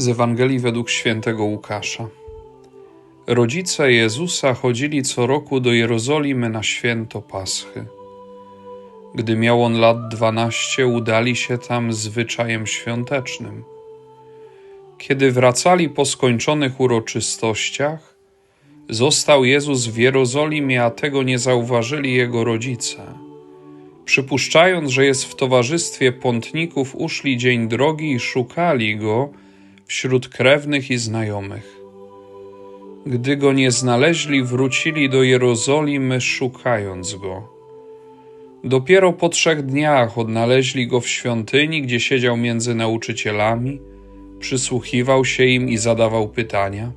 Z Ewangelii według świętego Łukasza. Rodzice Jezusa chodzili co roku do Jerozolimy na święto Paschy. Gdy miał on lat dwanaście, udali się tam zwyczajem świątecznym. Kiedy wracali po skończonych uroczystościach, został Jezus w Jerozolimie, a tego nie zauważyli jego rodzice. Przypuszczając, że jest w towarzystwie pątników, uszli dzień drogi i szukali go wśród krewnych i znajomych. Gdy go nie znaleźli, wrócili do Jerozolimy, szukając go. Dopiero po trzech dniach odnaleźli go w świątyni, gdzie siedział między nauczycielami, przysłuchiwał się im i zadawał pytania.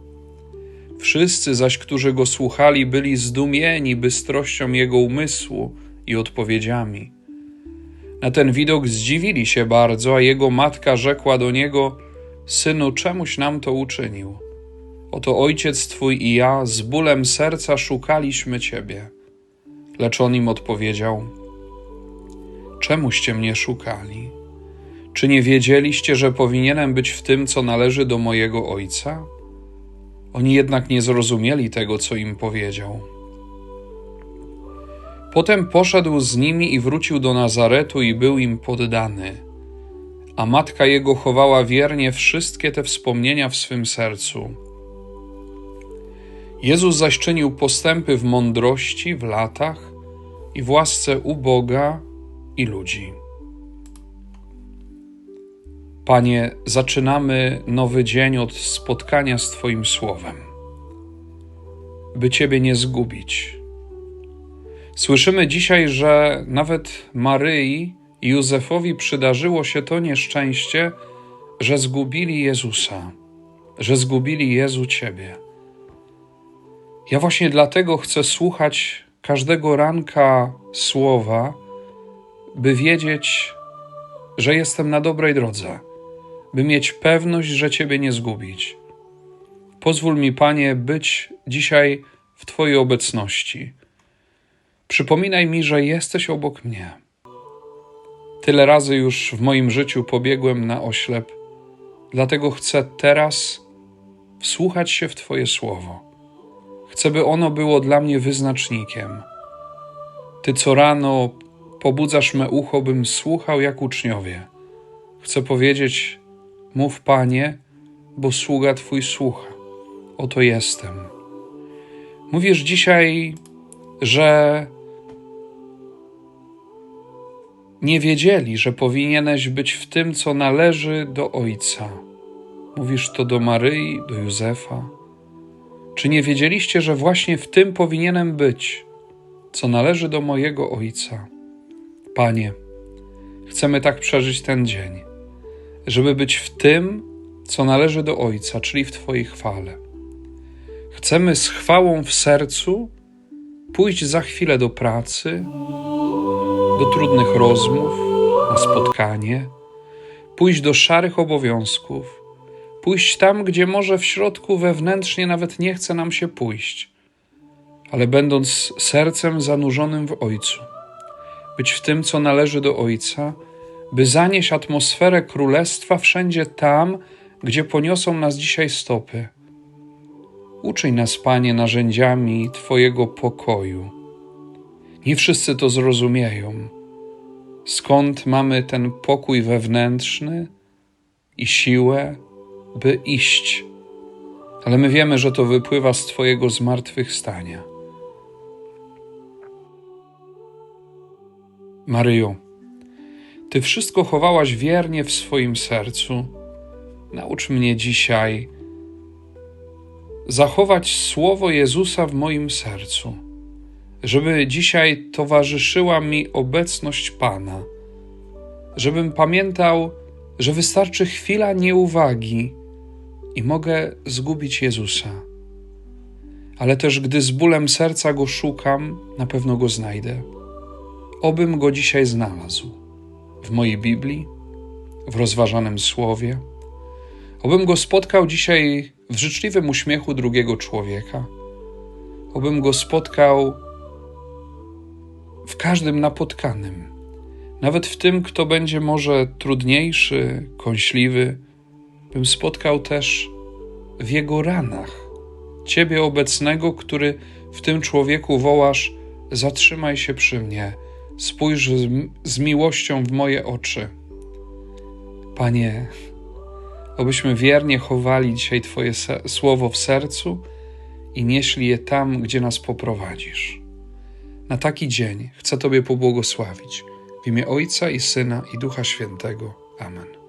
Wszyscy zaś, którzy go słuchali, byli zdumieni bystrością jego umysłu i odpowiedziami. Na ten widok zdziwili się bardzo, a jego matka rzekła do niego: Synu, czemuś nam to uczynił? Oto ojciec twój i ja z bólem serca szukaliśmy ciebie. Lecz on im odpowiedział: Czemuście mnie szukali? Czy nie wiedzieliście, że powinienem być w tym, co należy do mojego ojca? Oni jednak nie zrozumieli tego, co im powiedział. Potem poszedł z nimi i wrócił do Nazaretu i był im poddany. A matka jego chowała wiernie wszystkie te wspomnienia w swym sercu. Jezus zaś czynił postępy w mądrości, w latach i w łasce u Boga i ludzi. Panie, zaczynamy nowy dzień od spotkania z Twoim Słowem, by Ciebie nie zgubić. Słyszymy dzisiaj, że nawet Maryi Józefowi przydarzyło się to nieszczęście, że zgubili Jezusa, że zgubili Jezu Ciebie. Ja właśnie dlatego chcę słuchać każdego ranka słowa, by wiedzieć, że jestem na dobrej drodze, by mieć pewność, że Ciebie nie zgubić. Pozwól mi, Panie, być dzisiaj w Twojej obecności. Przypominaj mi, że jesteś obok mnie. Tyle razy już w moim życiu pobiegłem na oślep, dlatego chcę teraz wsłuchać się w Twoje słowo Chcę, by ono było dla mnie wyznacznikiem. Ty co rano pobudzasz me ucho, bym słuchał jak uczniowie. Chcę powiedzieć: Mów, Panie, bo sługa Twój słucha. Oto jestem. Mówisz dzisiaj, że nie wiedzieli, że powinieneś być w tym, co należy do Ojca. Mówisz to do Maryi, do Józefa czy nie wiedzieliście, że właśnie w tym powinienem być, co należy do mojego Ojca? Panie, chcemy tak przeżyć ten dzień, żeby być w tym, co należy do Ojca, czyli w Twojej chwale. Chcemy z chwałą w sercu pójść za chwilę do pracy, do trudnych rozmów, na spotkanie, pójść do szarych obowiązków pójść tam, gdzie może w środku wewnętrznie nawet nie chce nam się pójść, ale będąc sercem zanurzonym w Ojcu, być w tym, co należy do Ojca, by zanieść atmosferę królestwa wszędzie tam, gdzie poniosą nas dzisiaj stopy. Uczyj nas, Panie, narzędziami Twojego pokoju. Nie wszyscy to zrozumieją. Skąd mamy ten pokój wewnętrzny i siłę, by iść, ale my wiemy, że to wypływa z Twojego zmartwychwstania. Maryjo, Ty wszystko chowałaś wiernie w swoim sercu. Naucz mnie dzisiaj zachować słowo Jezusa w moim sercu, żeby dzisiaj towarzyszyła mi obecność Pana, żebym pamiętał, że wystarczy chwila nieuwagi i mogę zgubić Jezusa. Ale też gdy z bólem serca go szukam, na pewno go znajdę. Obym go dzisiaj znalazł w mojej Biblii, w rozważanym słowie. Obym go spotkał dzisiaj w życzliwym uśmiechu drugiego człowieka. Obym go spotkał każdym napotkanym, nawet w tym, kto będzie może trudniejszy, kąśliwy bym spotkał też w jego ranach Ciebie obecnego, który w tym człowieku wołasz: Zatrzymaj się przy mnie, spójrz z, z miłością w moje oczy. Panie, obyśmy wiernie chowali dzisiaj Twoje słowo w sercu i nieśli je tam, gdzie nas poprowadzisz. Na taki dzień chcę Tobie pobłogosławić w imię Ojca i Syna i Ducha Świętego. Amen.